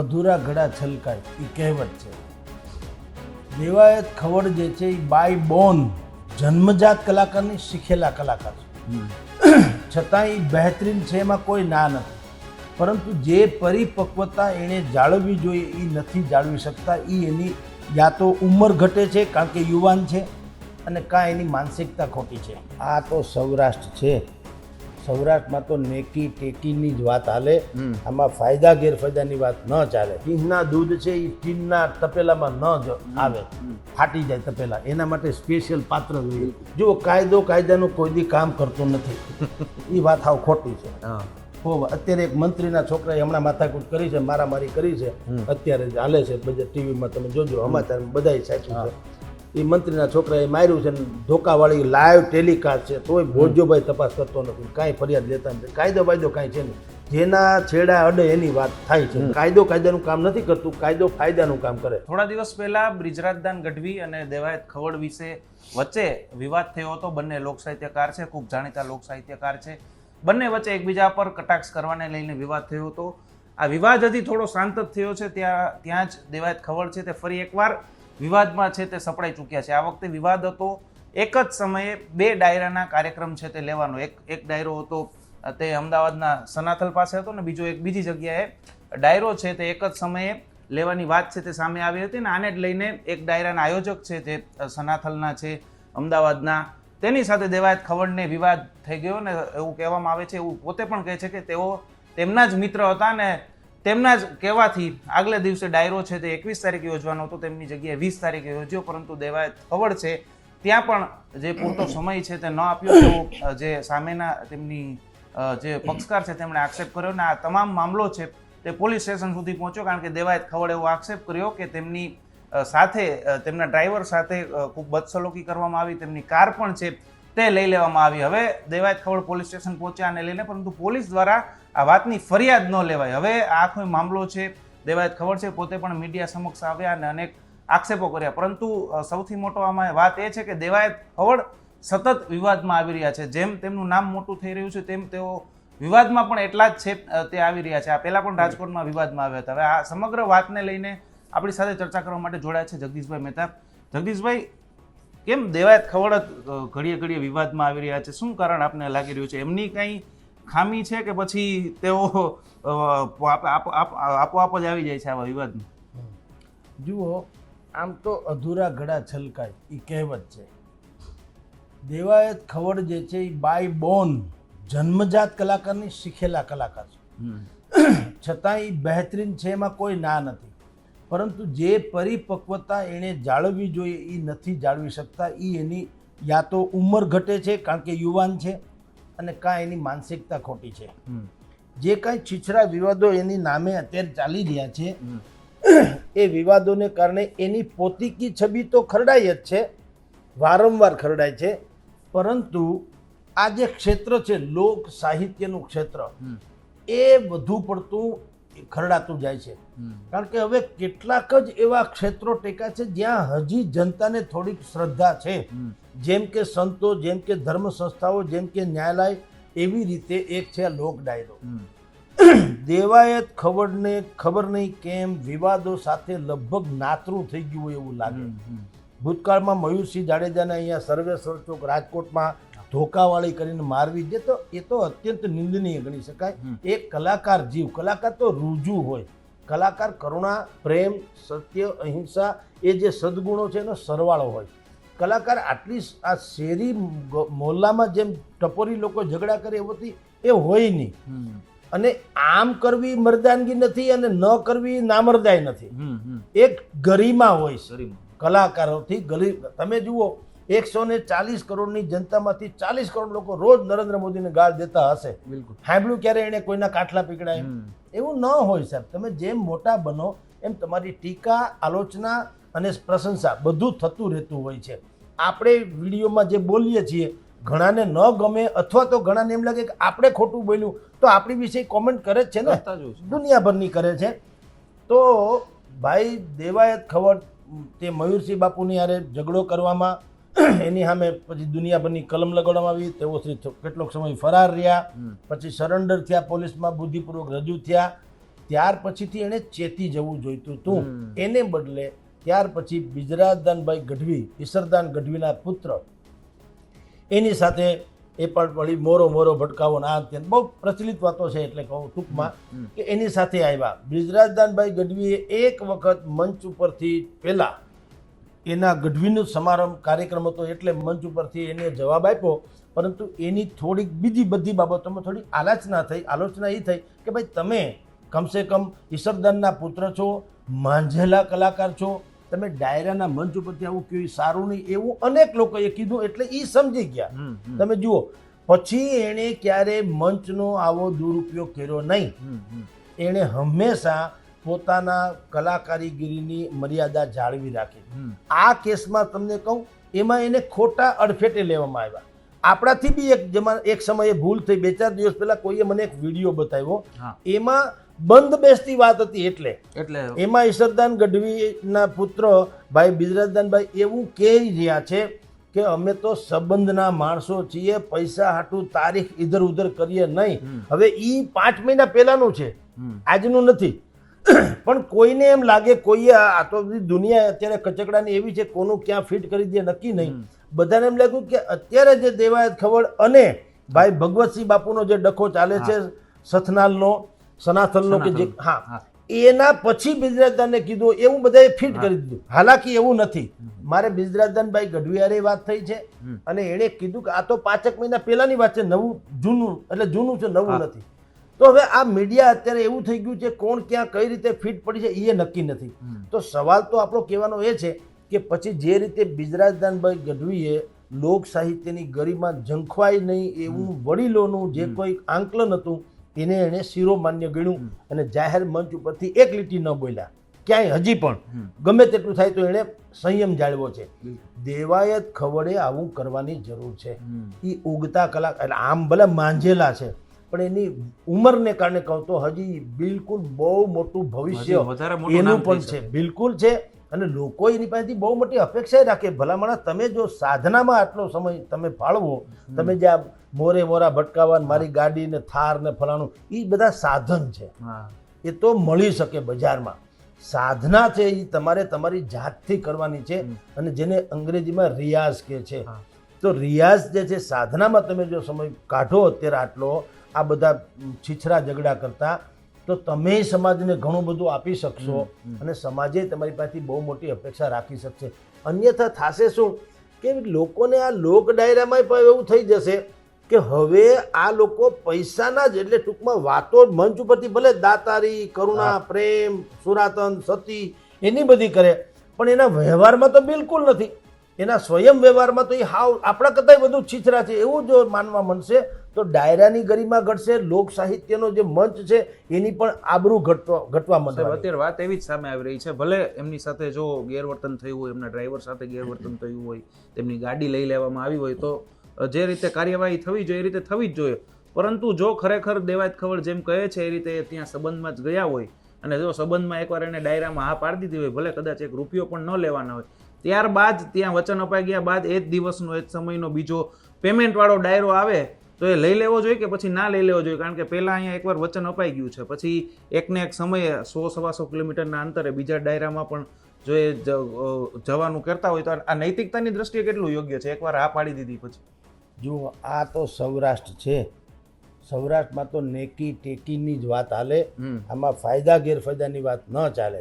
અધૂરા ઘડા છલકાય એ કહેવત છે. દેવાયત ખવડ જે છે એ બાય બોન જન્મજાત કલાકારની શીખેલા કલાકાર છે. છતાં એ બહેતરીન છે એમાં કોઈ ના નથી. પરંતુ જે પરિપક્વતા એણે જાળવવી જોઈએ એ નથી જાળવી શકતા એ એની યા તો ઉંમર ઘટે છે, કારણ કે યુવાન છે અને કાં એની માનસિકતા ખોટી છે. આ તો સૌરાષ્ટ્ર છે. સૌરાષ્ટ્રમાં તો નેકી ટેકીની જ વાત હાલે. આમાં ફાયદા ગેરફાયદાની વાત ન ચાલે. ટીનના દૂધ છે એ ટીનના તપેલામાં ન જ આવે. ફાટી જાય તપેલા. એના માટે સ્પેશિયલ પાત્ર જોઈએ. જો કાયદો કાયદાનું કોઈ દી કામ કરતું નથી. એ વાત હાવ ખોટી છે. હો. અત્યારે એક મંત્રીના છોકરાએ હમણાં માથાકૂટ કરી છે મારામારી કરી છે. અત્યારે હાલે છે બજેટ ટીવીમાં તમે જોજો સમાચાર બધાય સાચું છે. એ મંત્રીના છોકરાએ માર્યું છે ધોકાવાળી લાઈવ ટેલિકાસ્ટ છે તોય ભોજોભાઈ તપાસ કરતો નથી. કાંઈ ફરિયાદ લેતા નથી. કાયદો બાયદો કાંઈ છે નહીં. જેના છેડા અડે એની વાત થાય છે. કાયદો કાયદાનું કામ નથી કરતું કાયદો ફાયદાનું કામ કરે. થોડા દિવસ પહેલા બ્રિજરાજદાન ગઢવી અને દેવાયત ખવડ વિશે વચ્ચે વિવાદ થયો હતો. બંને લોકસાહિત્યકાર છે ખૂબ જાણીતા લોકસાહિત્યકાર છે. બંને વચ્ચે એકબીજા પર કટાક્ષ કરવાને લઈને વિવાદ થયો હતો. આ વિવાદ હજી થોડો શાંત જ થયો છે. ત્યાં ત્યાં જ દેવાયત ખવડ છે તે ફરી એકવાર વિવાદમાં છે તે સપડાઈ ચૂક્યા છે. આ વખતે વિવાદ હતો. એક જ સમયે બે ડાયરાના કાર્યક્રમ છે તે લેવાનો. એક એક ડાયરો હતો, તે અમદાવાદના સનાથલ પાસે હતો ને બીજો એક બીજી જગ્યાએ ડાયરો છે તે એક જ સમયે લેવાની વાત છે તે સામે આવી હતી ને આને જ લઈને એક ડાયરાના આયોજક છે તે સનાથલના છે, અમદાવાદના. તેની સાથે દેવાયત ખવડને વિવાદ થઈ ગયો ને એવું કહેવામાં આવે છે, એવું પોતે પણ કહે છે કે તેઓ તેમના જ મિત્ર હતા ને તેમના જ કહેવાથી આગલે દિવસે ડાયરો છે તે એકવીસ તારીખે યોજવાનો હતો. તેમની જગ્યાએ વીસ તારીખે યોજ્યો, પરંતુ દેવાએ ખવડ છે, ત્યાં પણ જે પૂરતો સમય છે તે ન આપ્યો. તો જે સામેના તેમની જે પક્ષકાર છે તેમણે આક્ષેપ કર્યો અને આ તમામ મામલો છે તે પોલીસ સ્ટેશન સુધી પહોંચ્યો, કારણ કે દેવાયત ખવડ એવો આક્ષેપ કર્યો કે તેમની સાથે તેમના ડ્રાઈવર સાથે ખૂબ બદસલોકી કરવામાં આવી, તેમની કાર પણ છે તે લઈ લેવામાં આવી. હવે દેવાયત ખવડ પોલીસ સ્ટેશન પહોંચ્યા અને લઈને, પરંતુ પોલીસ દ્વારા આ વાતની ફરિયાદ ન લેવાય. હવે આ કોઈ મામલો છે, દેવાયત ખબર છે, પોતે પણ મીડિયા સમક્ષ આવ્યા અને અનેક આક્ષેપો કર્યા. પરંતુ સૌથી મોટો આમાં વાત એ છે કે દેવાયત ખવડ સતત વિવાદમાં આવી રહ્યા છે. જેમ તેમનું નામ મોટું થઈ રહ્યું છે, તેમ તેઓ વિવાદમાં પણ એટલા જ છે તે આવી રહ્યા છે. આ પહેલાં પણ રાજકોટમાં વિવાદમાં આવ્યા હતા. હવે આ સમગ્ર વાતને લઈને આપણી સાથે ચર્ચા કરવા માટે જોડાયા છે જગદીશભાઈ મહેતા. જગદીશભાઈ, કેમ દેવાયત ખવડ ઘડીએ ઘડીએ વિવાદમાં આવી રહ્યા છે? શું કારણ આપને લાગી રહ્યું છે? એમની કંઈ ખામી છે કે પછી તેઓ આપ- આપ- આપ- આપોઆપ જ આવી જાય છે આવા વિવાદમાં? જુઓ આમ તો અધૂરા ઘડા છલકાય એ કહેવત છે. દેવાયત ખવડ જે છે એ બાય બોન જન્મજાત કલાકારની શીખેલા કલાકાર છે. છતાં એ બહેતરીન છે એમાં કોઈ ના નથી. પરંતુ જે પરિપક્વતા એણે જાળવવી જોઈએ એ નથી જાળવી શકતા એ એની યા તો ઉંમર ઘટે છે કારણ કે યુવાન છે. અને કાં એની માનસિકતા ખોટી છે. જે કાંઈ છીછરા વિવાદો એની નામે અત્યારે ચાલી રહ્યા છે એ વિવાદોને કારણે એની પોતીકી છબી તો ખરડાય જ છે વારંવાર ખરડાય છે પરંતુ આ જે ક્ષેત્ર છે લોક સાહિત્યનું ક્ષેત્ર એ વધુ પડતું ખરડાતું જાય છે. કારણ કે હવે કેટલાક જ એવા ક્ષેત્રો ટેકા છે જ્યાં હજી જનતાને થોડીક શ્રદ્ધા છે. જેમ કે સંતો જેમ કે ધર્મ સંસ્થાઓ જેમ કે ન્યાયાલય એવી રીતે એક છે આ લોક ડાયરો. દેવાયત ખબરને ખબર નહીં કેમ વિવાદો સાથે લગભગ નાતરું થઈ ગયું હોય એવું લાગે. ભૂતકાળમાં મયુરસિંહ જાડેજાને અહીંયા સર્વેશ્વર ચોક રાજકોટમાં ધોકાવાળી કરીને મારવી દે તો એ તો અત્યંત નિંદનીય ગણી શકાય. એ કલાકાર જીવ કલાકાર તો રૂજુ હોય. કલાકાર કરુણા પ્રેમ સત્ય અહિંસા એ જે સદગુણો છે એનો સરવાળો હોય. કલાકાર આટલી આ શેરી મોહલ્લામાં જેમ ટપોરી લોકો ઝઘડા કરે એવોથી એ હોય નહીં. અને આમ કરવી મરદાનગી નથી અને ન કરવી નામરદાય નથી. એક ગરિમા હોય કલાકારોથી ગલી તમે જુઓ એકસો ને ચાલીસ કરોડની જનતામાંથી ચાલીસ કરોડ લોકો રોજ નરેન્દ્ર મોદીને ગાળ દેતા હશે. બિલકુલ. સાંભળ્યું ક્યારે એને કોઈના કાટલા પીકડાય એવું ન હોય સાહેબ. તમે જેમ મોટા બનો એમ તમારી ટીકા આલોચના અને પ્રશંસા બધું થતું રહેતું હોય છે. આપણે વિડીયોમાં જે બોલીએ છીએ ઘણાને ન ગમે અથવા તો ઘણાને એમ લાગે કે આપણે ખોટું બોલ્યું તો આપણી વિશે કોમેન્ટ કરે જ છે ને. દુનિયાભરની કરે છે. તો ભાઈ દેવાયત ખબર તે મયુરસિંહ બાપુની યારે ઝઘડો કરવામાં એની સામે પછી દુનિયાભરની કલમ લગાડવામાં આવી. તેઓ શ્રી કેટલોક સમય ફરાર રહ્યા. પછી સરેન્ડર થયા પોલીસમાં બુદ્ધિપૂર્વક રજૂ થયા. ત્યાર પછીથી એણે ચેતી જવું જોઈતું હતું. એને બદલે ત્યાર પછી બિજરાજદાનભાઈ ગઢવી ઈશરદાન ગઢવીના પુત્ર. એની સાથે એ પણ વળી મોરો મોરો ભટકાવો ના તે બહુ પ્રચલિત વાતો છે એટલે કહું ટૂંકમાં કે એની સાથે આવ્યા. બિજરાજદાનભાઈ ગઢવીએ એક વખત મંચ ઉપરથી પહેલા એના ગઢવીનો સમારંભ કાર્યક્રમ હતો એટલે મંચ ઉપરથી એને જવાબ આપ્યો. પરંતુ એની થોડીક બીજી બધી બાબતોમાં થોડી આલોચના થઈ આલોચના એ થઈ કે ભાઈ તમે કમસે કમ ઈશ્વરદાનના પુત્ર છો માંઝેલા કલાકાર છો તમે ડાયરાના મંચ ઉપરથી આવું કેવું સારું નહીં એવું અનેક લોકોએ કીધું એટલે એ સમજી ગયા. તમે જુઓ પછી એણે ક્યારે મંચનો આવો દુરુપયોગ કર્યો નહીં. એણે હંમેશા પોતાના કલાકારીગીરીની મર્યાદા જાળવી રાખી. આ કેસમાં તમને કહું એમાં એને ખોટા અડફેટે લેવામાં આવ્યા. આપણાથી બી એક જમા એક સમયે ભૂલ થઈ બે ચાર દિવસ પહેલા કોઈએ મને એક વીડિયો બતાવ્યો. એમાં બંધ બેસતી વાત હતી એટલે. એટલે? એમાં ઈશરદાન ગઢવીના પુત્ર ભાઈ બિજરાજદાનભાઈ એવું કહી રહ્યા છે કે અમે તો સંબંધના માણસો છીએ પૈસા હાટું તારીખ ઇધર ઉધર કરીએ નહીં. હવે એ પાંચ મહિના પહેલાનું છે. આજનું નથી. પણ કોઈને એમ લાગે કોઈએ આ તો બધી દુનિયા અત્યારે કચકડાની એવી છે કોનું ક્યાં ફિટ કરી દે નક્કી નહીં. બધાને એમ લાગ્યું કે અત્યારે જે દેવાયત ખવડ અને ભાઈ ભગવતસિંહ બાપુનો જે ડખો ચાલે છે સથનાલનો સનાથલનો કે જે હા. હા. એના પછી બિજરાજદાનને કીધું એવું બધાએ ફિટ કરી દીધું. હાલાકી એવું નથી. મારે બિજરાજદાનભાઈ ગઢવિયારે વાત થઈ છે અને એણે કીધું કે આ તો પાંચેક મહિના પહેલાની વાત છે નવું જૂનું એટલે જૂનું છે નવું નથી. તો હવે આ મીડિયા અત્યારે એવું થઈ ગયું છે કોણ ક્યાં કઈ રીતે ફિટ પડી છે એ નક્કી નથી. તો સવાલ તો આપણો કહેવાનો એ છે કે પછી જે રીતે બિજરાજદાનભાઈ ગઢવીએ લોક સાહિત્યની ગરિમા ઝંખવાય નહીં એવું વડીલોનું જે કોઈ આંકલન હતું એને એણે શિરોમાન્ય ગણ્યું અને જાહેર મંચ ઉપરથી એક લીટી ન બોલ્યા. ક્યાંય હજી પણ. ગમે તેટલું થાય તો એણે સંયમ જાળવો છે. દેવાયત ખવડે આવું કરવાની જરૂર છે. એ ઉગતા કલાક એટલે આમ ભલે માંજેલા છે પણ એની ઉંમરને કારણે કહું તો હજી બિલકુલ બહુ મોટું ભવિષ્ય એનું પણ છે. બિલકુલ છે. અને લોકો એની પાસેથી બહુ મોટી અપેક્ષા રાખે. ભલામણા તમે જો સાધનામાં આટલો સમય તમે ફાળવો તમે જે આ મોરે મોરા ભટકાવા મારી ગાડી ને થાર ને ફલાણું એ બધા સાધન છે. એ તો મળી શકે બજારમાં. સાધના છે એ તમારે તમારી જાતથી કરવાની છે અને જેને અંગ્રેજીમાં રિયાઝ કહે છે. તો રિયાઝ જે છે સાધનામાં તમે જો સમય કાઢો અત્યારે આટલો આ બધા છીછરા ઝઘડા કરતા તો તમે સમાજને ઘણું બધું આપી શકશો. અને સમાજે તમારી પાસેથી બહુ મોટી અપેક્ષા રાખી શકશે. અન્યથા થશે શું? કે લોકોને આ લોક ડાયરામાં પણ એવું થઈ જશે કે હવે આ લોકો પૈસાના જ એટલે ટૂંકમાં વાતો મંચ ઉપરથી ભલે દાતારી કરુણા પ્રેમ સુરાતન સતી એની બધી કરે પણ એના વ્યવહારમાં તો બિલકુલ નથી. એના સ્વયં વ્યવહારમાં તો એ હાવ આપણા કરતાંય બધું છીછરા છે. એવું જો માનવા મળશે તો ડાયરાની ગરિમા ઘટશે લોક સાહિત્યનો જે મંચ છે એની પણ આબરૂ ઘટવા ઘટવા મળશે અત્યારે વાત એવી જ સામે આવી રહી છે. ભલે એમની સાથે જો ગેરવર્તન થયું હોય એમના ડ્રાઈવર સાથે ગેરવર્તન થયું હોય તેમની ગાડી લઈ લેવામાં આવી હોય તો જે રીતે કાર્યવાહી થવી જોઈએ એ રીતે થવી જ જોઈએ. પરંતુ જો ખરેખર દેવાયત ખબર જેમ કહે છે એ રીતે ત્યાં સંબંધમાં જ ગયા હોય અને જો સંબંધમાં એકવાર એને ડાયરામાં હા પાડી દીધી હોય ભલે કદાચ એક રૂપિયો પણ ન લેવાના હોય ત્યારબાદ ત્યાં વચન અપાઈ ગયા બાદ એ જ દિવસનો એ જ સમયનો બીજો પેમેન્ટવાળો ડાયરો આવે તો એ લઈ લેવો જોઈએ કે પછી ના લઈ લેવો જોઈએ? કારણ કે પહેલાં અહીંયા એકવાર વચન અપાઈ ગયું છે. પછી એકને એક સમયે સો સવાસો કિલોમીટરના અંતરે બીજા ડાયરામાં પણ જો એ જવાનું કરતા હોય તો આ નૈતિકતાની દ્રષ્ટિએ કેટલું યોગ્ય છે? એકવાર હા પાડી દીધી પછી. જુઓ આ તો સૌરાષ્ટ્ર છે. સૌરાષ્ટ્રમાં તો નેકી ટેકીની જ વાત હાલે. આમાં ફાયદા ગેરફાયદાની વાત ન ચાલે.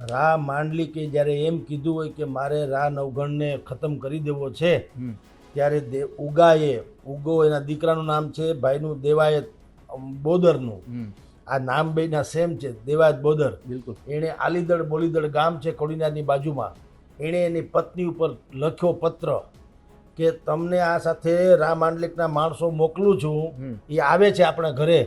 રા માંડલી કે જ્યારે એમ કીધું હોય કે મારે રા નવગણને ખતમ કરી દેવો છે ત્યારે દે ઉગાએ ઉગો એના દીકરાનું નામ છે ભાઈનું દેવાયત બોદરનું. આ નામ બેના સેમ છે દેવાયત બોદર. બિલકુલ. એણે આલીદળ બોલીદળ ગામ છે કોડીનારની બાજુમાં. એણે એની પત્ની ઉપર લખ્યો પત્ર કે તમને આ સાથે રા માંડલિકના માણસો મોકલું છું. એ આવે છે આપણા ઘરે.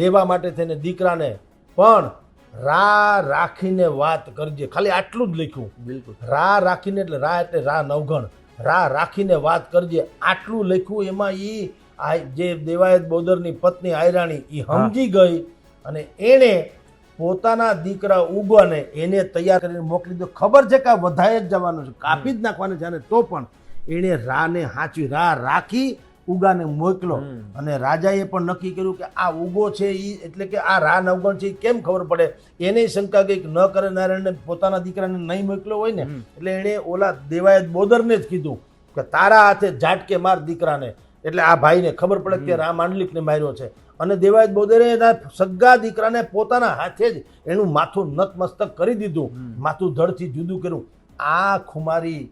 લેવા માટે થઈને દીકરાને. પણ રા રાખીને વાત કરજે. ખાલી આટલું જ લખ્યું. બિલકુલ. રા રાખીને એટલે રા એટલે રા નવઘણ રા રાખીને વાત કરજે. આટલું લખ્યું એમાં એ આ જે દેવાયત બોદરની પત્ની આયરાણી એ સમજી ગઈ અને એણે પોતાના દીકરા ઉગવાને એને તૈયાર કરીને મોકલી દો ખબર છે કે વધારે જ જવાનું છે. કાપી જ નાખવાનું છે અને તો પણ એણે રાને હાચવી. રા રાખી ઉગાને મોકલો. અને રાજાએ પણ નક્કી કર્યું કે આ ઉગો છે એ એટલે કે આ રા નવગણ છે એ કેમ ખબર પડે? એને શંકા કંઈક ન કરે નારાયણને પોતાના દીકરાને નહીં મોકલ્યો હોય ને એટલે એણે ઓલા દેવાયત બોદરને જ કીધું કે તારા હાથે ઝાટકે માર દીકરાને. એટલે આ ભાઈને ખબર પડે કે રા માંડલિકને માર્યો છે. અને દેવાયત બોદરે એના સગા દીકરાને પોતાના હાથે જ એનું માથું નતમસ્તક કરી દીધું. માથું ધડથી જુદું કર્યું. આ ખુમારી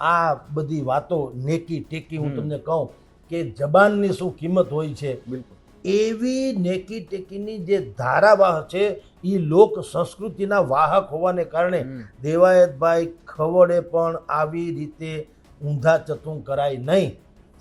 આ બધી વાતો નેકી ટેકી હું તમને કહું કે જબાનની શું કિંમત હોય છે? બિલકુલ. એવી નેકી ટેકીની જે ધારાવાહ છે એ લોક સંસ્કૃતિના વાહક હોવાને કારણે દેવાયતભાઈ ખવડે પણ આવી રીતે ઊંધા ચતું કરાય નહીં.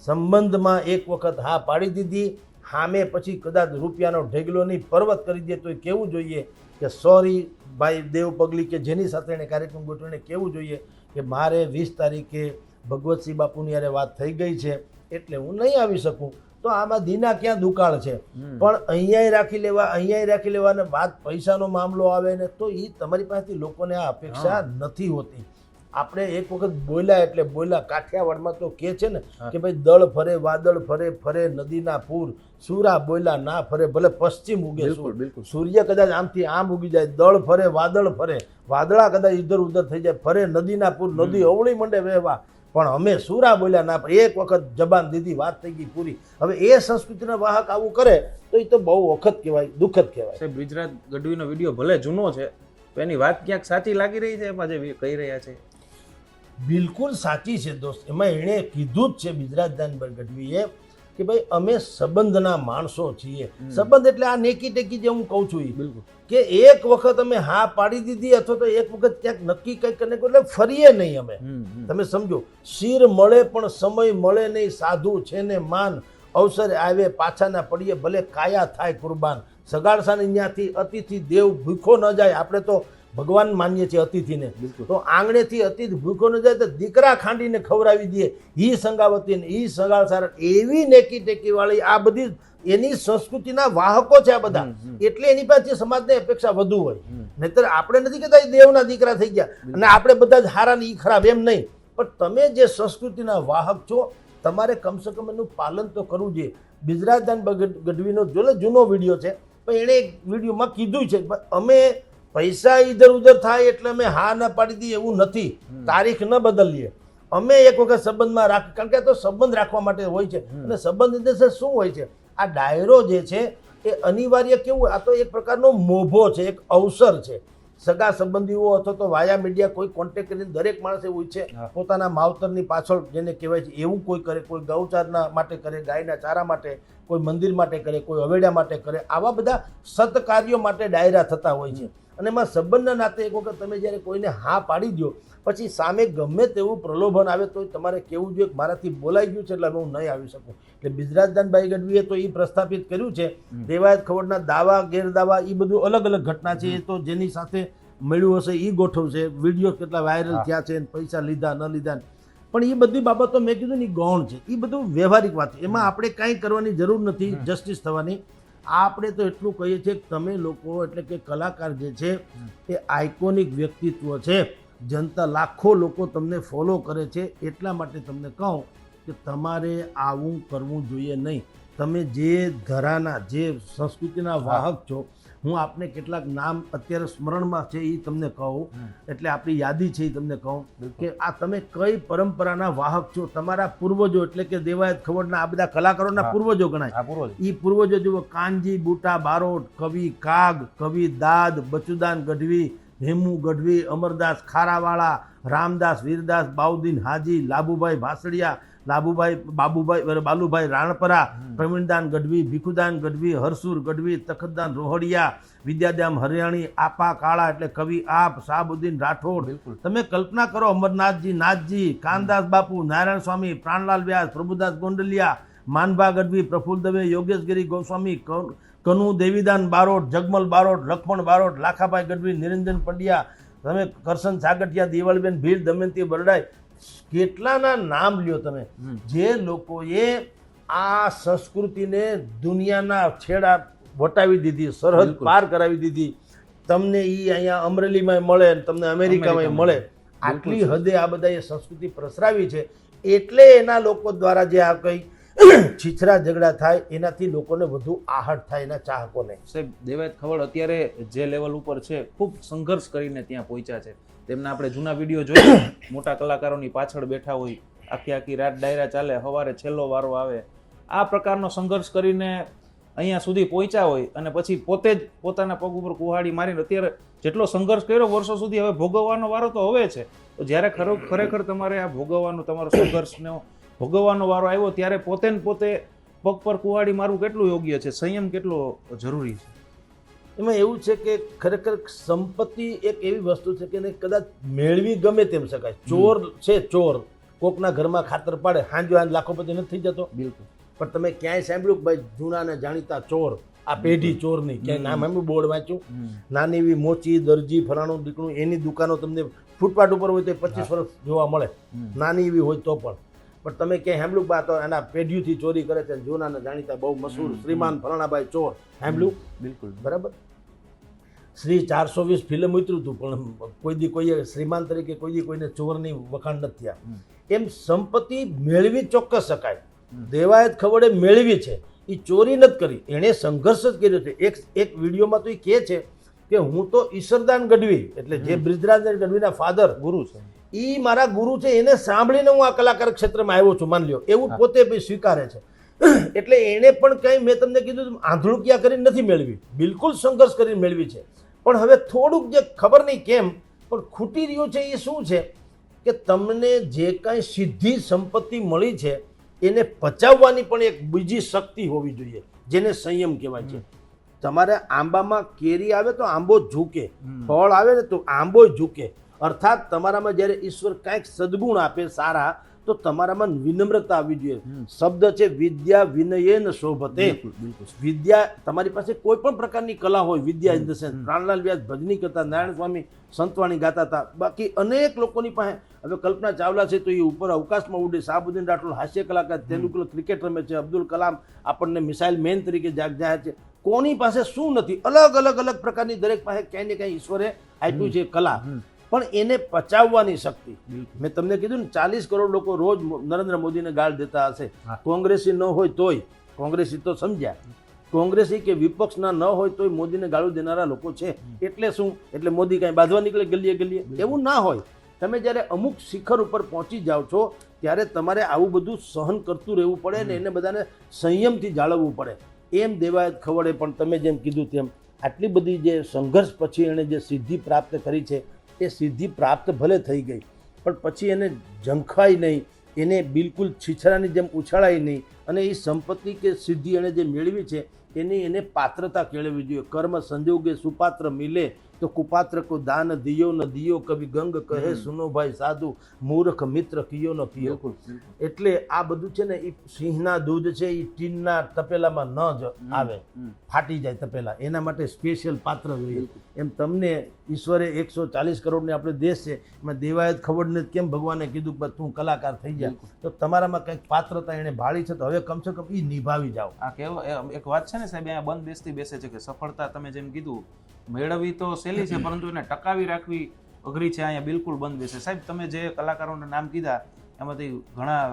સંબંધમાં એક વખત હા પાડી દીધી. સામે પછી કદાચ રૂપિયાનો ઢેગલો નહીં પર્વત કરી દે તો એ કેવું જોઈએ કે સોરી ભાઈ દેવ પગલી કે જેની સાથે એણે કાર્યક્રમ ગોઠવીને કેવું જોઈએ કે મારે વીસ તારીખે ભગવતસિંહ બાપુની યારે વાત થઈ ગઈ છે. એટલે હું નહીં આવી શકું. તો આમાં દીના ક્યાં દુકાળ છે? પણ અહીંયા રાખી લેવા અહીંયા રાખી લેવા અને વાત પૈસાનો મામલો આવે ને તો એ તમારી પાસેથી લોકોને આ અપેક્ષા નથી હોતી. આપણે એક વખત બોલ્યા એટલે બોલ્યા. કાઠિયાવાડમાં તો કે છે ને કે ભાઈ દળ ફરે વાદળ ફરે ફરે નદીના પૂર. સુરા બોલ્યા ના ફરે ભલે પશ્ચિમ ઉગે બિલકુલ બિલકુલ. સૂર્ય કદાચ આમથી આમ ઉગી જાય દળ ફરે વાદળ ફરે. વાદળા કદાચ ઇધર ઉધર થઈ જાય ફરે નદીના પૂર નદી અવળી મંડે વહેવા. પણ અમે સુરા બોલ્યા ના પણ એક વખત જબાન દીધી વાત થઈ ગઈ પૂરી. હવે એ સંસ્કૃતિના વાહક આવું કરે તો એ તો બહુ વખત કહેવાય દુઃખદ કહેવાય. સાહેબ બ્રિજરાજ ગઢવીનો વીડિયો ભલે જૂનો છે તો એની વાત ક્યાંક સાચી લાગી રહી છે એમાં જે કહી રહ્યા છે? બિલકુલ સાચી છે દોસ્ત. એમાં એણે કીધું જ છે બિજરાજદાનભાઈ ગઢવીએ કે ભાઈ અમે સંબંધના માણસો છીએ. સંબંધ એટલે આ નેકી ટેકી જે હું કહું છું એ. બિલકુલ. કે એક વખત અમે હા પાડી દીધી અથવા તો એક વખત ક્યાંક નક્કી કંઈક કરીને એટલે ફરીએ નહીં અમે. તમે સમજો શિર મળે પણ સમય મળે નહીં સાધુ છે ને માન. અવસર આવે પાછાના પડીએ ભલે કાયા થાય કુરબાન. સગાડસાની ત્યાંથી અતિથિ દેવ ભૂખો ન જાય. આપણે તો ભગવાન માનીએ છીએ અતિથિને. તો આંગણેથી અતિથિ ભૂખો ન જાય તો દીકરા ખાંડીને ખવડાવી દઈએ ઈ સંગાવતી ને ઈ સગાળ સારા. એવી નેકી ટેકી વાળી આ બધી એની સંસ્કૃતિના વાહકો છે આ બધા. એટલે એની પાસે સમાજની અપેક્ષા વધુ હોય. નહીતર આપણે નથી કહેતા એ દેવના દીકરા થઈ ગયા. અને આપણે બધા જ હારા ને ઈ ખરાબ એમ નહીં. પણ તમે જે સંસ્કૃતિના વાહક છો તમારે કમસે કમ એનું પાલન તો કરવું જોઈએ. બિજરાજદાન ગઢવીનો જો જૂનો વીડિયો છે. પણ એણે એક વિડીયોમાં કીધું છે અમે પૈસા ઇધર ઉધર થાય એટલે અમે હા ના પાડી દઈએ એવું નથી. તારીખ ન બદલીએ. અમે એક વખત સંબંધમાં રાખ કારણ કે આ તો સંબંધ રાખવા માટે હોય છે. અને સંબંધ એટલે શું હોય છે? આ ડાયરો જે છે એ અનિવાર્ય કેવું આ તો એક પ્રકારનો મોભો છે એક અવસર છે. સગા સંબંધીઓ અથવા તો વાયા મીડિયા કોઈ કોન્ટેક્ટ કરીને દરેક માણસ એવું છે. પોતાના માવતરની પાછળ જેને કહેવાય છે એવું કોઈ કરે કોઈ ગૌચારના માટે કરે ગાયના ચારા માટે કોઈ મંદિર માટે કરે કોઈ અવેડા માટે કરે આવા બધા સત્કાર્યો માટે ડાયરા થતા હોય છે. અને એમાં સંબંધના નાતે એક વખત તમે જ્યારે કોઈને હા પાડી દો પછી સામે ગમે તેવું પ્રલોભન આવે તો તમારે કેવું જોઈએ કે મારાથી બોલાઈ ગયું છે એટલે હવે હું નહીં આવી શકું. એટલે બિજરાજદાનભાઈ ગઢવીએ તો એ પ્રસ્થાપિત કર્યું છે. દેવાયત ખવડના દાવા ગેરદાવા એ બધું અલગ અલગ ઘટના છે. એ તો જેની સાથે મળ્યું હશે એ ગોઠવશે. વીડિયો કેટલા વાયરલ થયા છે પૈસા લીધા ન લીધા પણ એ બધી બાબતો મેં કીધું ને ગૌણ છે. એ બધું વ્યવહારિક વાત છે. એમાં આપણે કાંઈ કરવાની જરૂર નથી જસ્ટિસ થવાની. આપણે તો એટલું કહીએ છીએ કે તમે લોકો એટલે કે કલાકાર જે છે એ આઇકોનિક વ્યક્તિત્વ છે. જનતા લાખો લોકો તમને ફોલો કરે છે. એટલા માટે તમને કહું કે તમારે આવું કરવું જોઈએ નહીં. તમે જે ઘરાના જે સંસ્કૃતિના વાહક છો હું આપને કેટલાક નામ અત્યારે સ્મરણમાં છે એ તમને કહું. એટલે આપણી યાદી છે એ તમને કહું કે આ તમે કઈ પરંપરાના વાહક છો? તમારા પૂર્વજો એટલે કે દેવાયત ખવડના આ બધા કલાકારોના પૂર્વજો ગણાય. એ પૂર્વજો. જુઓ કાનજી બુટા બારોટ કવિ કાગ કવિ દાદ બચુદાન ગઢવી હેમુ ગઢવી અમરદાસ ખારાવાળા રામદાસ વીરદાસ બાઉદ્દીન હાજી લાભુભાઈ ભાસડિયા લાભુભાઈ બાબુભાઈ બાલુભાઈ રાણપરા. પ્રવીણદાન ગઢવી ભીખુદાન ગઢવી હરસુર ગઢવી તખતદાન રોહડિયા વિદ્યાદામ હરિયાણી આપા કાળા એટલે કવિ આપ શાહબુદ્દીન રાઠોડ તમે કલ્પના કરો અમરનાથજી નાથજી કાનદાસ બાપુ નારાયણ સ્વામી પ્રાણલાલ વ્યાસ પ્રભુદાસ ગોંડલિયા માનભા ગઢવી પ્રફુલ દવે યોગેશગીરી ગોસ્વામી કન- કનુ દેવીદાન બારોટ જગમલ બારોટ લક્ષ્મણ બારોટ લાખાભાઈ ગઢવી નિરંજન પંડ્યા તમે કરશન સાગઠિયા દિવાળીબેન ભીલ દમયંતી બરડાઈ કેટલાના નામ લ્યો તમે? જે લોકોએ આ સંસ્કૃતિને દુનિયાના છેડા વટાવી દીધી સરહદ. પાર કરાવી દીધી. તમને એ અહીંયા અમરેલીમાં મળે તમને અમેરિકામાં અમેરિકામાં મળે. આટલી હદે આ બધા એ સંસ્કૃતિ પ્રસરાવી છે. એટલે એના લોકો દ્વારા જે આ કંઈ છીછરા ઝઘડા થાય એનાથી લોકોને વધુ આહટ થાય એના ચાહકોને. સાહેબ દેવાયત ખબર અત્યારે જે લેવલ ઉપર છે ખૂબ સંઘર્ષ કરીને ત્યાં પહોંચ્યા છે. તેમના આપણે જૂના વીડિયો જોઈએ. મોટા કલાકારોની પાછળ બેઠા હોય, આખી આખી રાત ડાયરા ચાલે સવારે છેલ્લો વારો આવે. આ પ્રકારનો સંઘર્ષ કરીને અહીંયા સુધી પહોંચ્યા હોય અને પછી પોતે જ પોતાના પગ ઉપર કુહાડી મારીને અત્યારે જેટલો સંઘર્ષ કર્યો વર્ષો સુધી હવે ભોગવવાનો વારો તો હવે છે. તો જ્યારે ખરો, ખરેખર તમારે આ ભોગવવાનો, તમારો સંઘર્ષનો ભોગવવાનો વારો આવ્યો, ત્યારે પોતે ને પોતે પગ પર કુહાડી મારવું કેટલું યોગ્ય છે? સંયમ કેટલો જરૂરી છે? એમાં એવું છે કે ખરેખર સંપત્તિ એક એવી વસ્તુ છે કે એને કદાચ મેળવી ગમે તેમ શકાય. ચોર છે ચોર. કોકના ઘરમાં ખાતર પાડે હાંજો હાંજ લાખોપતિ નથી થઈ જતો. બિલકુલ. પણ તમે ક્યાંય સાંભળ્યું કે ભાઈ જૂના ને જાણીતા ચોર આ પેઢી ચોરની ક્યાંય નામ એમ બોર્ડ વાંચ્યું? નાની એવી મોચી દરજી ફલાણું દીકણું એની દુકાનો તમને ફૂટપાથ ઉપર હોય તો પચીસ વર્ષ જોવા મળે. નાની એવી હોય તો પણ. પણ તમે ક્યાંય હેમલુક બા તો એના પેઢીઓથી ચોરી કરે છે જૂના જાણીતા બહુ મશહૂર શ્રીમાન ફલાણાભાઈ ચોર હેમલુક? બિલકુલ બરાબર? શ્રી ચારસો વીસ ફિલ્મ ઉતર્યું હતું પણ કોઈ દી કોઈએ શ્રીમાન તરીકે કોઈ દી કોઈને ચોરની વખાણ નથી થયા. એમ સંપત્તિ મેળવી ચોક્કસ શકાય. દેવાયત ખવડે મેળવી છે. એ ચોરી નથી કરી. એણે સંઘર્ષ જ કર્યો છે. એક એક વિડીયોમાં તો એ કહે છે કે હું તો ઈશ્વરદાન ગઢવી એટલે જે બ્રિજરાજ ગઢવીના ફાધર ગુરુ છે. એ મારા ગુરુ છે એને સાંભળીને હું આ કલાકાર ક્ષેત્રમાં આવ્યો છું માન લ્યો. એવું પોતે સ્વીકારે છે. એટલે એણે પણ કંઈ મેં તમને કીધું તેમ આંધળુકિયા કરીને નથી મેળવી? બિલકુલ સંઘર્ષ કરીને મેળવી છે. પણ હવે થોડુંક જે ખબર નહીં કેમ પણ ખૂટી રહ્યું છે એ શું છે કે તમને જે કાંઈ સિદ્ધિ સંપત્તિ મળી છે એને પચાવવાની પણ એક બીજી શક્તિ હોવી જોઈએ જેને સંયમ કહેવાય છે. તમારે આંબામાં કેરી આવે તો આંબો ઝૂકે ફળ આવે ને તો આંબો ઝૂકે. અર્થાત તમારામાં જ્યારે ઈશ્વર કાંઈક સદગુણ આપે સારા તો તમારામાં વિનમ્રતા આવવી જોઈએ. શબ્દ છે વિદ્યા વિનયેન શોભતે. બિલકુલ બિલકુલ. વિદ્યા તમારી પાસે કોઈ પણ પ્રકારની કલા હોય વિદ્યા in the sense. Pranlal Vyas ભજની કરતા નારાયણ સ્વામી સંતવાણી ગાતા હતા. બાકી અનેક લોકોની પાસે હવે કલ્પના ચાવલા છે તો એ ઉપર અવકાશમાં ઉડે શાહબુદ્દીન રાઠોડ હાસ્ય કલાકાર તેલુગુ ક્રિકેટ રમે છે અબ્દુલ કલામ આપણને મિસાઇલ મેન તરીકે જાગ જાહેર છે. કોની પાસે શું નથી? અલગ અલગ અલગ પ્રકારની દરેક પાસે ક્યાંય ને ક્યાંય ઈશ્વરે આપ્યું છે કલા. પણ એને પચાવવાની શક્તિ. મેં તમને કીધું ને ચાલીસ કરોડ લોકો રોજ નરેન્દ્ર મોદીને ગાળ દેતા હશે. કોંગ્રેસી ન હોય તોય કોંગ્રેસી તો સમજ્યા. કોંગ્રેસી કે વિપક્ષના ન હોય તોય મોદીને ગાળું દેનારા લોકો છે. એટલે શું? એટલે મોદી કાંઈ બાંધવા નીકળે ગલીએ ગલીએ. એવું ના હોય. તમે જ્યારે અમુક શિખર ઉપર પહોંચી જાઓ છો ત્યારે તમારે આવું બધું સહન કરતું રહેવું પડે ને એને બધાને સંયમથી જાળવવું પડે. એમ દેવાયત ખવડે પણ તમે જેમ કીધું તેમ આટલી બધી જે સંઘર્ષ પછી એણે જે સિદ્ધિ પ્રાપ્ત કરી છે એ સિદ્ધિ પ્રાપ્ત ભલે થઈ ગઈ, પણ પછી એને ઝંખાઈ નહીં, એને બિલકુલ છીછરાની જેમ ઉછાળાય નહીં અને એ સંપત્તિ કે સિદ્ધિ એણે જે મેળવી છે, એની એને પાત્રતા કેળવવી જોઈએ. કર્મ સંજોગે સુપાત્ર મિલે તો કુપાત્ર કો દાન દિયો ન દિયો કવિ ગંગ કહે સુનો ભાઈ સાધુ મૂર્ખ મિત્ર કિયો ન કિયો. એટલે આ બધું છે ને એ સિંહના દૂધ છે એ ટીનના તપેલામાં ન જ આવે. ફાટી જાય તપેલા. એના માટે સ્પેશિયલ પાત્ર જોઈએ. એમ તમને ઈશ્વરે એકસો ચાલીસ કરોડને આપણે દેશ છે એમાં દેવાયત ખબરને કેમ ભગવાને કીધું કે તું કલાકાર થઈ જાય તો તમારામાં કંઈક પાત્રતા એને ભાળી છે તો હવે કમસે કમ એ નિભાવી જાઓ. આ કેવો એક વાત છે ને સાહેબ અહીંયા બંધ બેસતી બેસે છે કે સફળતા તમે જેમ કીધું મેળવવી તો સહેલી છે પરંતુ એને ટકાવી રાખવી અઘરી છે અહીંયા બિલકુલ બંધ બેસે. સાહેબ તમે જે કલાકારોના નામ કીધા એમાંથી ઘણા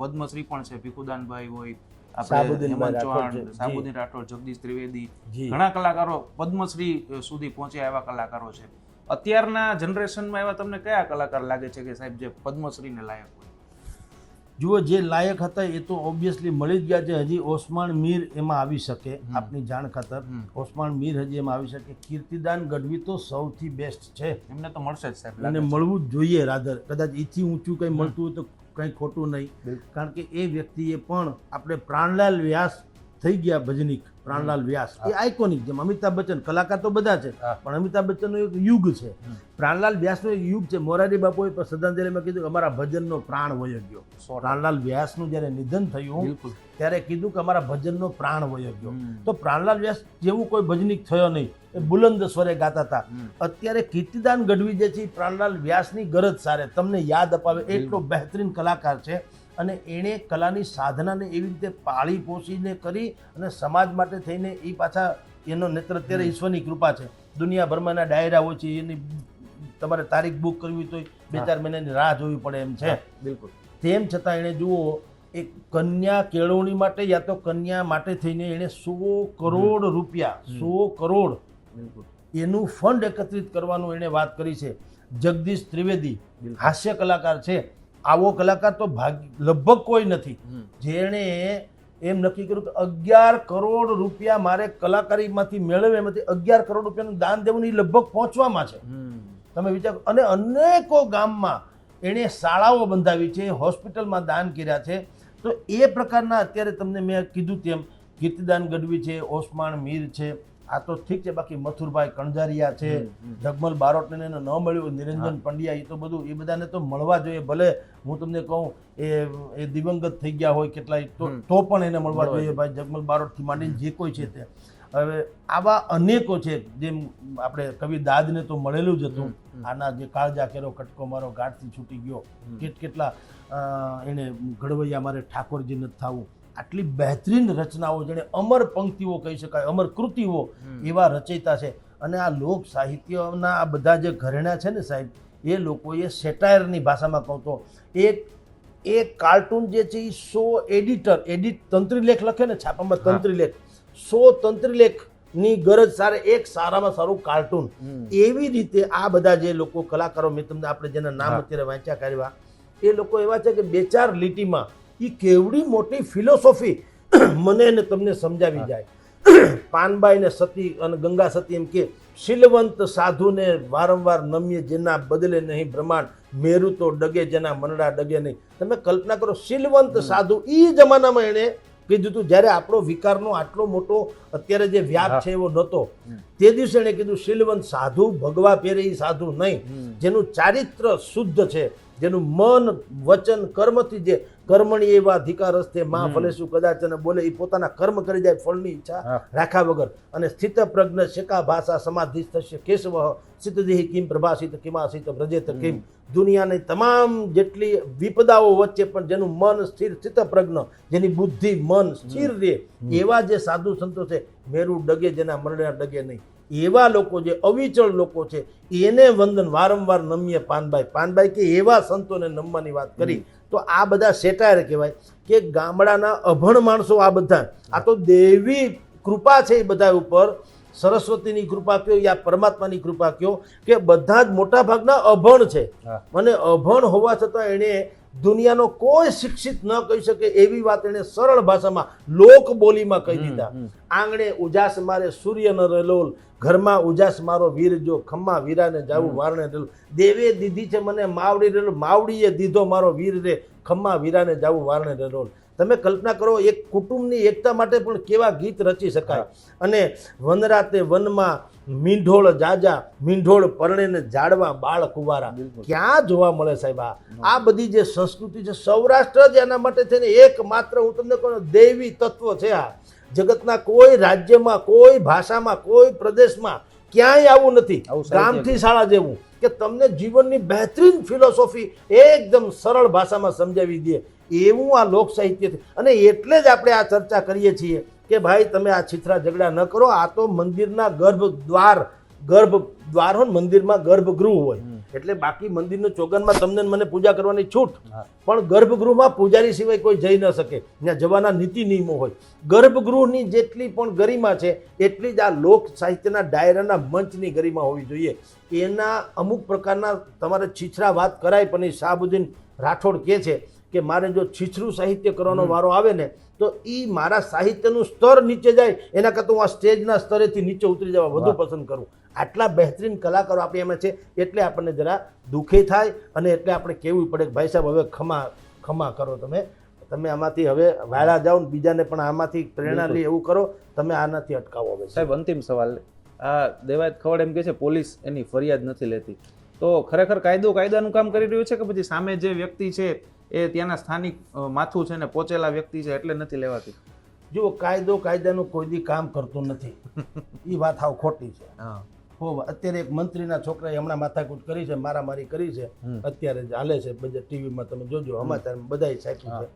પદ્મશ્રી પણ છે ભીખુદાનભાઈ હોય આપણે હેમંત ચૌહાણ રાઠોડ સાબુદ્દીન રાઠોડ જગદીશ ત્રિવેદી ઘણા કલાકારો પદ્મશ્રી સુધી પહોંચ્યા એવા કલાકારો છે. અત્યારના જનરેશનમાં એવા તમને કયા કલાકાર લાગે છે કે સાહેબ જે પદ્મશ્રીને લાયક હોય? જુઓ જે લાયક હતા એ તો ઓબ્વિયસલી મળી જ ગયા છે. હજી ઓસમાણ મીર એમાં આવી શકે આપની જાણ ખાતર. ઓસમાણ મીર હજી એમાં આવી શકે. કીર્તિદાન ગઢવી તો સૌથી બેસ્ટ છે. એમને તો મળશે જ સાહેબ અને મળવું જ જોઈએ રાધર. કદાચ એથી ઊંચું કંઈ મળતું હોય તો કંઈ ખોટું નહીં. કારણ કે એ વ્યક્તિએ પણ આપણે પ્રાણલાલ વ્યાસ થઈ ગયા ભજનીક પ્રાણલાલ વ્યાસ. એ આઇકોનિક જેમ અમિતાભ બચ્ચન કલાકાર તો બધા છે પણ અમિતાભ બચ્ચનનો એક યુગ છે. પ્રાણલાલ વ્યાસનો એક યુગ છે. મોરારી બાપુએ પણ શ્રદ્ધાંજલિમાં કીધું કે અમારા ભજનનો પ્રાણ વયો ગયો. પ્રાણલાલ વ્યાસનું જ્યારે નિધન થયું ત્યારે કીધું કે અમારા ભજનનો પ્રાણ વયો ગયો. તો પ્રાણલાલ વ્યાસ જેવું કોઈ ભજનિક થયો નહીં. એ બુલંદ સ્વરે ગાતા હતા. અત્યારે કીર્તિદાન ગઢવી જે છે પ્રાણલાલ વ્યાસની ગરજ સારે. તમને યાદ અપાવે એટલો બહેતરીન કલાકાર છે. અને એણે કલાની સાધનાને એવી રીતે પાળી પોષીને કરી અને સમાજ માટે થઈને એ પાછા એનો નેત્ર અત્યારે ઈશ્વરની કૃપા છે. દુનિયાભરમાં એના ડાયરા હોય છે એની તમારે તારીખ બુક કરવી હોય તો બે ચાર મહિનાની રાહ જોવી પડે એમ છે. બિલકુલ. તેમ છતાં એણે જુઓ એ કન્યા કેળવણી માટે યા તો કન્યા માટે થઈને એણે સો કરોડ રૂપિયા સો કરોડ બિલકુલ. એનું ફંડ એકત્રિત કરવાનું એણે વાત કરી છે. જગદીશ ત્રિવેદી હાસ્ય કલાકાર છે. આવો કલાકાર તો ભાગ લગભગ કોઈ નથી. જેણે એમ નક્કી કર્યું કે અગિયાર કરોડ રૂપિયા મારે કલાકારીમાંથી મેળવે એમાંથી અગિયાર કરોડ રૂપિયાનું દાન દેવું એ લગભગ પહોંચવામાં છે. તમે વિચારો અને અનેકો ગામમાં એણે શાળાઓ બંધાવી છે હોસ્પિટલમાં દાન કર્યા છે. તો એ પ્રકારના અત્યારે તમને મેં કીધું તેમ કીર્તિદાન ગઢવી છે ઓસમાણ મીર છે આ તો ઠીક છે બાકી મથુરભાઈ કણઝારિયા છે. જગમલ બારોટને એને ન મળ્યું નિરંજન પંડ્યા એ તો બધું એ બધાને તો મળવા જોઈએ. ભલે હું તમને કહું એ એ દિવંગત થઈ ગયા હોય કેટલાય તો તો પણ એને મળવા જોઈએ ભાઈ જગમલ બારોટથી માંડીને જે કોઈ છે તે. હવે આવા અનેકો છે જેમ આપણે કવિ દાદને તો મળેલું જ હતું. આના જે કાળજા કેરો કટકો મારો ગાઢથી છૂટી ગયો. કેટ કેટલા એણે એને ઘડવૈયા મારે ઠાકોરજી નથી થવું. આટલી બહેતરીન રચનાઓ જેણે અમર પંક્તિઓ કહી શકાય અમર કૃતિઓ એવા રચયિતા છે. અને આ લોક સાહિત્યના આ બધા જે ઘરેણા છે ને સાહેબ એ લોકોએ સેટાયરની ભાષામાં કહું તો એક એક કાર્ટૂન જે છે એ સો એડિટર એડિટ તંત્રીલેખ લખે ને છાપામાં. તંત્રીલેખ. સો તંત્રીલેખની ગરજ સારે એક સારામાં સારું કાર્ટૂન. એવી રીતે આ બધા જે લોકો કલાકારો મેં તમને આપણે જેના નામ અત્યારે વાંચ્યા કર્યા એ લોકો એવા છે કે બે ચાર લીટીમાં એ કેવડી મોટી ફિલોસોફી મને ને તમને સમજાવી જાય. પાનબાઈને સતી અને ગંગા સતી એમ કે શીલવંત સાધુને વારંવાર નમ્ય જેના બદલે નહીં બ્રહ્માંડ મેરુ તો ડગે જેના મનડા ડગે નહીં. તમે કલ્પના કરો શીલવંત સાધુ એ જમાનામાં એણે કીધું હતું જ્યારે આપણો વિકારનો આટલો મોટો અત્યારે જે વ્યાપ છે એવો નહોતો તે દિવસે એણે કીધું શીલવંત સાધુ ભગવા પહેરે એ સાધુ નહીં. જેનું ચારિત્ર શુદ્ધ છે જેનું મન વચન કર્મથી જે કર્મણી એવા અધિકાર હસ્તે માં. ફલેશું કદાચ અને બોલે એ પોતાના કર્મ કરી જાય ફળની ઈચ્છા. રાખ્યા વગર. અને સ્થિત પ્રજ્ઞ શેકા ભાષા સમાધિ થશે કેશવ સિદ્ધદેહી કિમ પ્રભાસિત કિમાસિત વ્રજેત કિમ. દુનિયાની તમામ જેટલી વિપદાઓ વચ્ચે પણ જેનું મન સ્થિર સ્થિત પ્રજ્ઞ જેની બુદ્ધિ મન સ્થિર રહે એવા જે સાધુ સંતો છે મેરુ ડગે જેના મરણા ડગે નહીં. એવા લોકો જે અવિચળ લોકો છે એને વંદન વારંવાર નમીએ પાનબાઈ. પાનબાઈ કે એવા સંતોને નમવાની વાત કરી તો આ બધા સેટાયર કહેવાય કે ગામડાના અભણ માણસો આ બધા. આ તો દેવી કૃપા છે એ બધા ઉપર. સરસ્વતીની કૃપા કયો યા પરમાત્માની કૃપા કયો કે બધા જ મોટા ભાગના અભણ છે. અને અભણ હોવા છતાં એણે દુનિયાનો કોઈ શિક્ષિત ન કહી શકે એવી વાત એણે સરળ ભાષામાં લોક બોલીમાં કહી દીધા. આંગણે ઉજાસ મારે સૂર્ય ન રેલોલ ઘરમાં ઉજાસ મારો વીર જો ખમ્મા વીરાને જાવું વારણે રેલ દેવે દીધી છે મને માવડી રેલ માવડીએ દીધો મારો વીર રે ખમ્મા વીરાને જાવું વારણે રેલોલ તમે કલ્પના કરો એક કુટુંબની એકતા માટે પણ કેવા ગીત રચી શકાય. અને વનરાતે વનમાં મીંઢોળ જાજા મીંઢોળ પરણે ને જાડવા બાળ કુવારા ક્યાં જોવા મળે સાહેબ આ? બધી જે સંસ્કૃતિ છે સૌરાષ્ટ્ર જ એના માટે છે ને એકમાત્ર હું તમને કહું દૈવી તત્વ છે આ. જગતના કોઈ રાજ્યમાં કોઈ ભાષામાં કોઈ પ્રદેશમાં ક્યાંય આવું નથી. ગામથી શાળા જેવું. કે તમને જીવનની બહેતરીન ફિલોસોફી એકદમ સરળ ભાષામાં સમજાવી દે. એવું આ લોક સાહિત્ય છે. અને એટલે જ આપણે આ ચર્ચા કરીએ છીએ. કે ભાઈ તમે આ છીછરા ઝઘડા ન કરો આ તો મંદિરના ગર્ભ દ્વાર ગર્ભ દ્વાર હોય ને મંદિરમાં ગર્ભગૃહ હોય. એટલે બાકી મંદિરનું ચોગનમાં તમને મને પૂજા કરવાની છૂટ. પણ ગર્ભગૃહમાં પૂજારી સિવાય કોઈ જઈ ન શકે. ત્યાં જવાના નીતિ નિયમો હોય. ગર્ભગૃહની જેટલી પણ ગરિમા છે એટલી જ આ લોક સાહિત્યના ડાયરાના મંચની ગરિમા હોવી જોઈએ. એના અમુક પ્રકારના તમારે છીછરા વાત કરાય પણ એ શાહબુદ્દીન રાઠોડ કહે છે કે મારે જો છીછરું સાહિત્ય કરવાનો વારો આવે ને તો એ મારા સાહિત્યનું સ્તર નીચે જાય. એના કરતાં હું આ સ્ટેજના સ્તરેથી નીચે ઉતરી જવા વધુ પસંદ કરું. આટલા બહેતરીન કલાકારો આપણી એમાં છે એટલે આપણને જરા દુઃખી થાય અને એટલે આપણે કહેવું પડે કે ભાઈ સાહેબ હવે ખમા ખમા કરો તમે. તમે આમાંથી હવે વાળા જાઓ ને બીજાને પણ આમાંથી પ્રેરણા લે એવું કરો તમે આનાથી અટકાવો હવે. સાહેબ અંતિમ સવાલ. આ દેવાયત ખવડ એમ કે છે પોલીસ એની ફરિયાદ નથી લેતી. તો ખરેખર કાયદો કાયદાનું કામ કરી રહ્યું છે કે પછી સામે જે વ્યક્તિ છે એ ત્યાંના સ્થાનિક માથું છે ને પહોંચેલા વ્યક્તિ છે એટલે નથી લેવાતી. જુઓ કાયદો કાયદાનું કોઈ દી કામ કરતું નથી. એ વાત હાવ ખોટી છે. હા. અત્યારે એક મંત્રીના છોકરાએ હમણાં માથાકૂટ કરી છે મારામારી કરી છે. અત્યારે જ હાલે છે બજેટ ટીવીમાં તમે જોજો સમાચારમાં બધાય સાચું છે.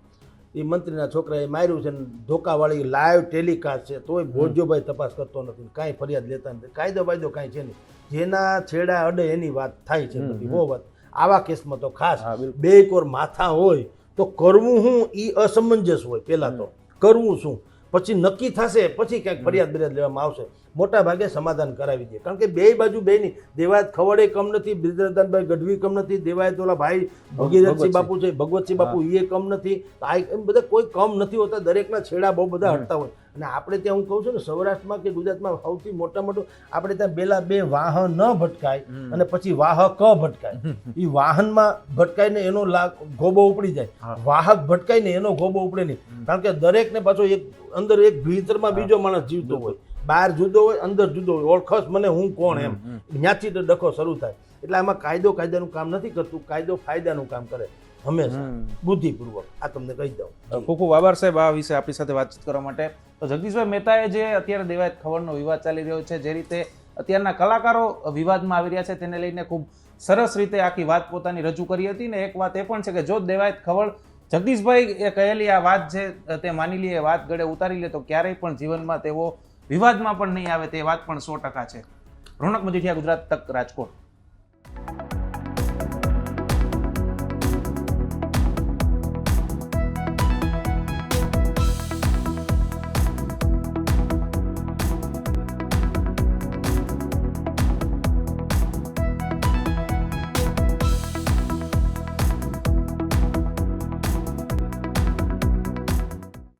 એ મંત્રીના છોકરાએ માર્યું છે ને ધોકાવાળી લાઈવ ટેલિકાસ્ટ છે તોય ભોજોભાઈ તપાસ કરતો નથી કાંઈ ફરિયાદ લેતા નથી. કાયદો બાયદો કાંઈ છે નહીં. જેના છેડા અડે એની વાત થાય છે બધી બહુ વાત. આવા કેસમાં તો ખાસ બે કોર માથા હોય તો કરવું હું એ અસમંજસ હોય પહેલાં તો. કરવું શું? પછી નક્કી થશે પછી ક્યાંક ફરિયાદ બરિયાદ લેવામાં આવશે. મોટા ભાગે સમાધાન કરાવી દે કારણ કે બે બાજુ બે ની દેવાયત ખવડે કમ નથી બ્રિજરાજદાનભાઈ ગઢવી કમ નથી દેવાયત ઓલા ભાઈ ભગીરથસિંહ બાપુ છે ભગવતસિંહ બાપુ એ કમ નથી. આ એમ બધા કોઈ કમ નથી હોતા દરેકના છેડા બહુ બધા હટતા હોય. અને આપણે ત્યાં હું કહું છું ને સૌરાષ્ટ્રમાં કે ગુજરાતમાં સૌથી મોટા મોટું આપણે ત્યાં પેલા બે વાહન ન ભટકાય અને પછી વાહક ભટકાય. એ વાહનમાં ભટકાઈને એનો લાભ ગોબો ઉપડી જાય. વાહક વાહક ભટકાઈને એનો ગોબો ઉપડે નહીં. કારણ કે દરેકને પાછો એક અંદર એક ભીતરમાં બીજો માણસ જીવતો હોય. બહાર જુદો હોય અંદર જુદો હોય. ઓળખસ મને હું કોણ એમ. ત્યાંથી તો ડખો શરૂ થાય. એટલે આમાં કાયદો કાયદાનું કામ નથી કરતું. કાયદો ફાયદાનું કામ કરે. હંમેશા. બુદ્ધિપૂર્વક. આ તમને કહી દઉં. ખૂબ ખૂબ આભાર સાહેબ આ વિશે આપણી સાથે વાતચીત કરવા માટે. તો જગદીશભાઈ મહેતાએ જે અત્યારે દેવાયત ખવડનો વિવાદ ચાલી રહ્યો છે જે રીતે અત્યારના કલાકારો વિવાદમાં આવી રહ્યા છે તેને લઈને ખૂબ સરસ રીતે આખી વાત પોતાની રજૂ કરી હતી ને એક વાત એ પણ છે કે જો દેવાયત ખવડ જગદીશભાઈ એ કહેલી આ વાત છે, તે માની લે, એ વાત ગળે ઉતારી લે, તો ક્યારેય પણ જીવનમાં તેઓ વિવાદમાં પણ નહીં આવે, તે વાત પણ સો ટકા છે. રોનક મજીઠિયા, ગુજરાત તક રાજકોટ.